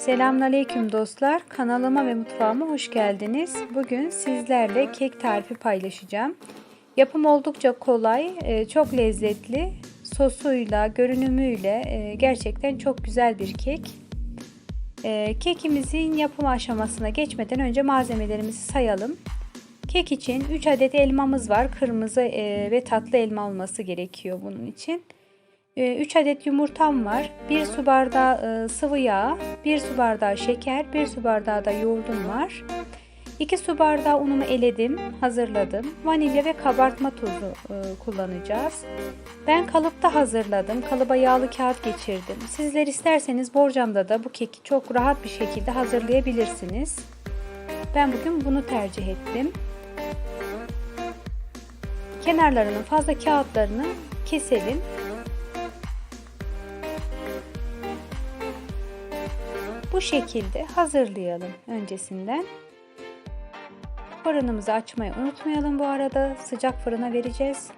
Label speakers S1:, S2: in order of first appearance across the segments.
S1: Selamünaleyküm dostlar. Kanalıma ve mutfağıma hoş geldiniz. Bugün sizlerle kek tarifi paylaşacağım. Yapım oldukça kolay, e, çok lezzetli. Sosuyla, görünümüyle e, gerçekten çok güzel bir kek. E, kekimizin yapım aşamasına geçmeden önce malzemelerimizi sayalım. Kek için 3 adet elmamız var. Kırmızı ve tatlı elma olması gerekiyor bunun için. 3 adet yumurtam var. 1 su bardağı sıvı yağ, 1 su bardağı şeker, 1 su bardağı da yoğurdum var. 2 su bardağı unumu eledim, hazırladım. Vanilya ve kabartma tozu kullanacağız. Ben kalıpta hazırladım. Kalıba yağlı kağıt geçirdim. Sizler isterseniz borcamda da bu keki çok rahat bir şekilde hazırlayabilirsiniz. Ben bugün bunu tercih ettim. Kenarlarının fazla kağıtlarını keselim. Bu şekilde hazırlayalım öncesinden. Fırınımızı açmayı unutmayalım bu arada. Sıcak fırına vereceğiz.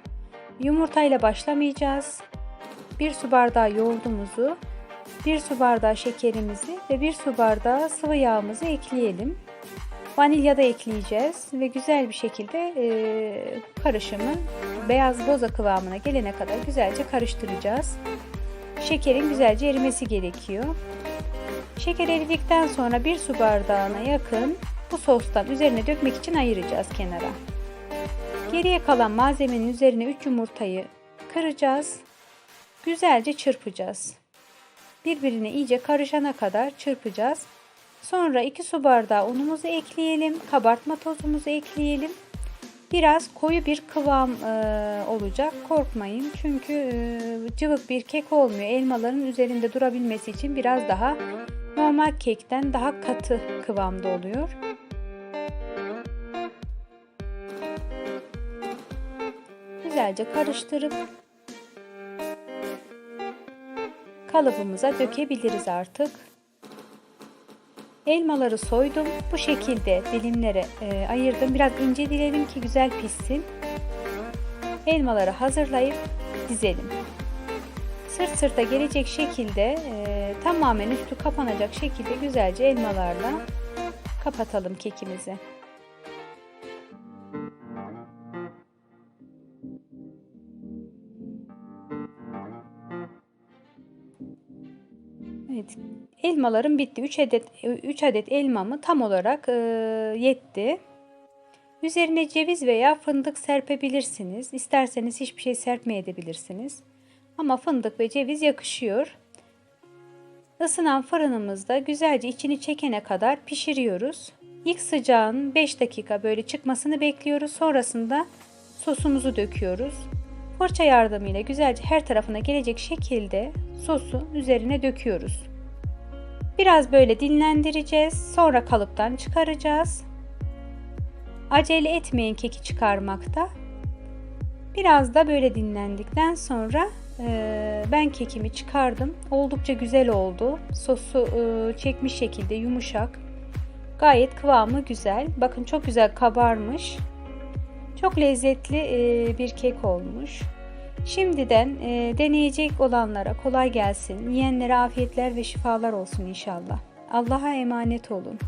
S1: Yumurtayla başlamayacağız. 1 su bardağı yoğurdumuzu, 1 su bardağı şekerimizi ve 1 su bardağı sıvı yağımızı ekleyelim. Vanilya da ekleyeceğiz ve güzel bir şekilde e, karışımı beyaz boza kıvamına gelene kadar güzelce karıştıracağız. Şekerin güzelce erimesi gerekiyor. Şeker eridikten sonra bir su bardağına yakın bu sostan üzerine dökmek için ayıracağız kenara. Geriye kalan malzemenin üzerine 3 yumurtayı kıracağız. Güzelce çırpacağız. Birbirine iyice karışana kadar çırpacağız. Sonra 2 su bardağı unumuzu ekleyelim. Kabartma tozumuzu ekleyelim. Biraz koyu bir kıvam e, olacak. Korkmayın. Çünkü e, cıvık bir kek olmuyor. Elmaların üzerinde durabilmesi için biraz daha normal kekten daha katı kıvamda oluyor. Güzelce karıştırıp kalıbımıza dökebiliriz artık. Elmaları soydum. Bu şekilde dilimlere e, ayırdım. Biraz ince diledim ki güzel pişsin. Elmaları hazırlayıp dizelim. Sırt sırta gelecek şekilde e, tamamen üstü kapanacak şekilde güzelce elmalarla kapatalım kekimizi. Evet, elmalarım bitti. 3 adet 3 adet elmamı tam olarak e, yetti. Üzerine ceviz veya fındık serpebilirsiniz. İsterseniz hiçbir şey serpmeyebilirsiniz. Ama fındık ve ceviz yakışıyor. Isınan fırınımızda güzelce içini çekene kadar pişiriyoruz. İlk sıcağın 5 dakika böyle çıkmasını bekliyoruz. Sonrasında sosumuzu döküyoruz. Fırça yardımıyla güzelce her tarafına gelecek şekilde sosu üzerine döküyoruz. Biraz böyle dinlendireceğiz. Sonra kalıptan çıkaracağız. Acele etmeyin keki çıkarmakta. Biraz da böyle dinlendikten sonra e, ben kekimi çıkardım. Oldukça güzel oldu. Sosu e, çekmiş şekilde yumuşak. Gayet kıvamı güzel. Bakın çok güzel kabarmış. Çok lezzetli e, bir kek olmuş. Şimdiden deneyecek olanlara kolay gelsin. Yiyenlere afiyetler ve şifalar olsun inşallah. Allah'a emanet olun.